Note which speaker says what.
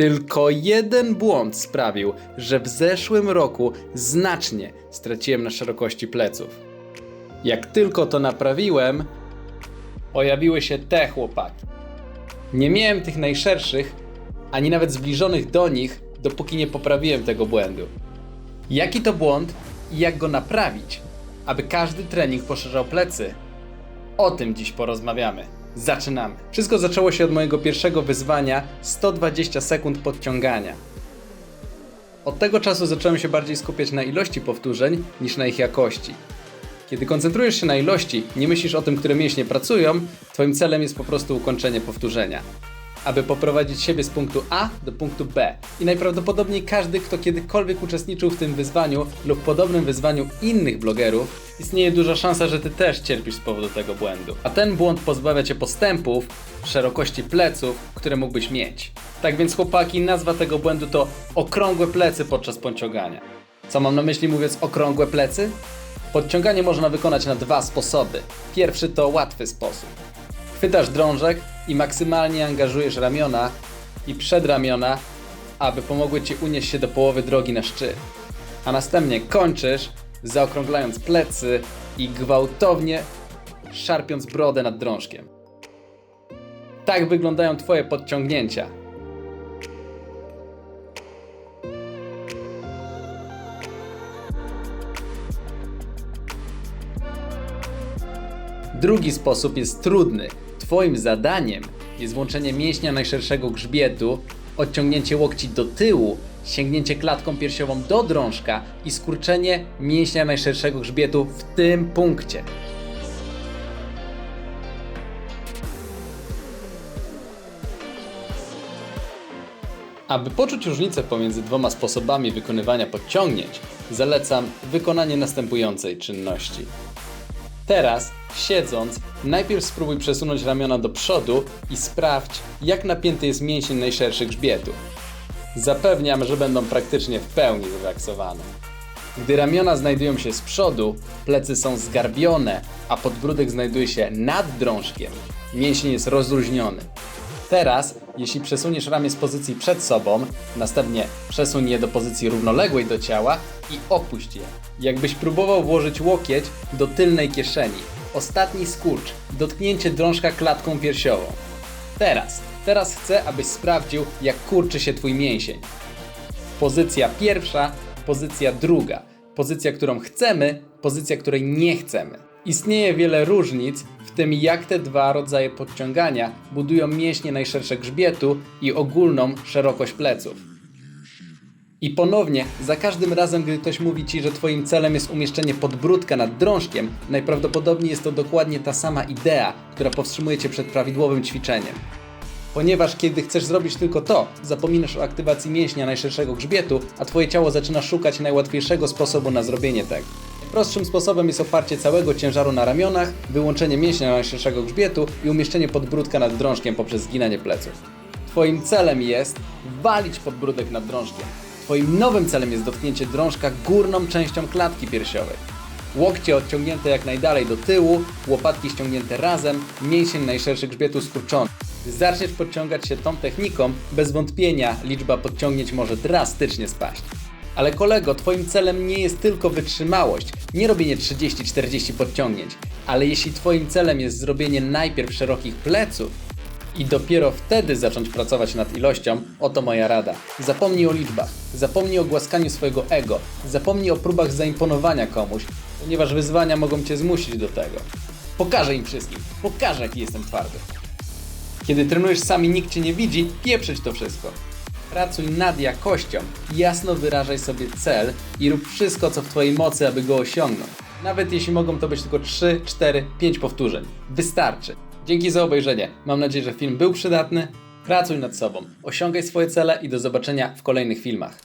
Speaker 1: Tylko jeden błąd sprawił, że w zeszłym roku znacznie straciłem na szerokości pleców. Jak tylko to naprawiłem, pojawiły się te chłopaki. Nie miałem tych najszerszych, ani nawet zbliżonych do nich, dopóki nie poprawiłem tego błędu. Jaki to błąd i jak go naprawić, aby każdy trening poszerzał plecy? O tym dziś porozmawiamy. Zaczynamy. Wszystko zaczęło się od mojego pierwszego wyzwania 120 sekund podciągania. Od tego czasu zacząłem się bardziej skupiać na ilości powtórzeń niż na ich jakości. Kiedy koncentrujesz się na ilości, nie myślisz o tym, które mięśnie pracują, twoim celem jest po prostu ukończenie powtórzenia. Aby poprowadzić siebie z punktu A do punktu B. I najprawdopodobniej każdy, kto kiedykolwiek uczestniczył w tym wyzwaniu lub podobnym wyzwaniu innych blogerów, istnieje duża szansa, że ty też cierpisz z powodu tego błędu. A ten błąd pozbawia cię postępów, szerokości pleców, które mógłbyś mieć. Tak więc chłopaki, nazwa tego błędu to okrągłe plecy podczas pociągania. Co mam na myśli mówiąc okrągłe plecy? Podciąganie można wykonać na dwa sposoby. Pierwszy to łatwy sposób. Chwytasz drążek i maksymalnie angażujesz ramiona i przedramiona, aby pomogły Ci unieść się do połowy drogi na szczyt. A następnie kończysz, zaokrąglając plecy i gwałtownie szarpiąc brodę nad drążkiem. Tak wyglądają Twoje podciągnięcia. Drugi sposób jest trudny. Twoim zadaniem jest włączenie mięśnia najszerszego grzbietu, odciągnięcie łokci do tyłu, sięgnięcie klatką piersiową do drążka i skurczenie mięśnia najszerszego grzbietu w tym punkcie. Aby poczuć różnicę pomiędzy dwoma sposobami wykonywania podciągnięć, zalecam wykonanie następującej czynności. Teraz, siedząc, najpierw spróbuj przesunąć ramiona do przodu i sprawdź, jak napięty jest mięsień najszerszy grzbietu. Zapewniam, że będą praktycznie w pełni zrelaksowane. Gdy ramiona znajdują się z przodu, plecy są zgarbione, a podbródek znajduje się nad drążkiem, mięsień jest rozluźniony. Teraz, jeśli przesuniesz ramię z pozycji przed sobą, następnie przesuń je do pozycji równoległej do ciała i opuść je. Jakbyś próbował włożyć łokieć do tylnej kieszeni. Ostatni skurcz, dotknięcie drążka klatką piersiową. Teraz, teraz chcę, abyś sprawdził, jak kurczy się twój mięsień. Pozycja pierwsza, pozycja druga. Pozycja, którą chcemy, pozycja, której nie chcemy. Istnieje wiele różnic w tym, jak te dwa rodzaje podciągania budują mięśnie najszersze grzbietu i ogólną szerokość pleców. I ponownie, za każdym razem, gdy ktoś mówi ci, że twoim celem jest umieszczenie podbródka nad drążkiem, najprawdopodobniej jest to dokładnie ta sama idea, która powstrzymuje cię przed prawidłowym ćwiczeniem. Ponieważ kiedy chcesz zrobić tylko to, zapominasz o aktywacji mięśnia najszerszego grzbietu, a twoje ciało zaczyna szukać najłatwiejszego sposobu na zrobienie tego. Prostszym sposobem jest oparcie całego ciężaru na ramionach, wyłączenie mięśnia najszerszego grzbietu i umieszczenie podbródka nad drążkiem poprzez zginanie pleców. Twoim celem jest walić podbródek nad drążkiem. Twoim nowym celem jest dotknięcie drążka górną częścią klatki piersiowej. Łokcie odciągnięte jak najdalej do tyłu, łopatki ściągnięte razem, mięsień najszerszy grzbietu skurczony. Gdy zaczniesz podciągać się tą techniką, bez wątpienia liczba podciągnięć może drastycznie spaść. Ale kolego, twoim celem nie jest tylko wytrzymałość, nie robienie 30-40 podciągnięć, ale jeśli twoim celem jest zrobienie najpierw szerokich pleców, i dopiero wtedy zacząć pracować nad ilością, oto moja rada. Zapomnij o liczbach, zapomnij o głaskaniu swojego ego, zapomnij o próbach zaimponowania komuś, ponieważ wyzwania mogą cię zmusić do tego. Pokażę im wszystkim, pokażę jaki jestem twardy. Kiedy trenujesz sami, nikt cię nie widzi, pieprzyć to wszystko. Pracuj nad jakością, jasno wyrażaj sobie cel i rób wszystko, co w Twojej mocy, aby go osiągnąć. Nawet jeśli mogą to być tylko 3, 4, 5 powtórzeń. Wystarczy. Dzięki za obejrzenie. Mam nadzieję, że film był przydatny. Pracuj nad sobą, osiągaj swoje cele i do zobaczenia w kolejnych filmach.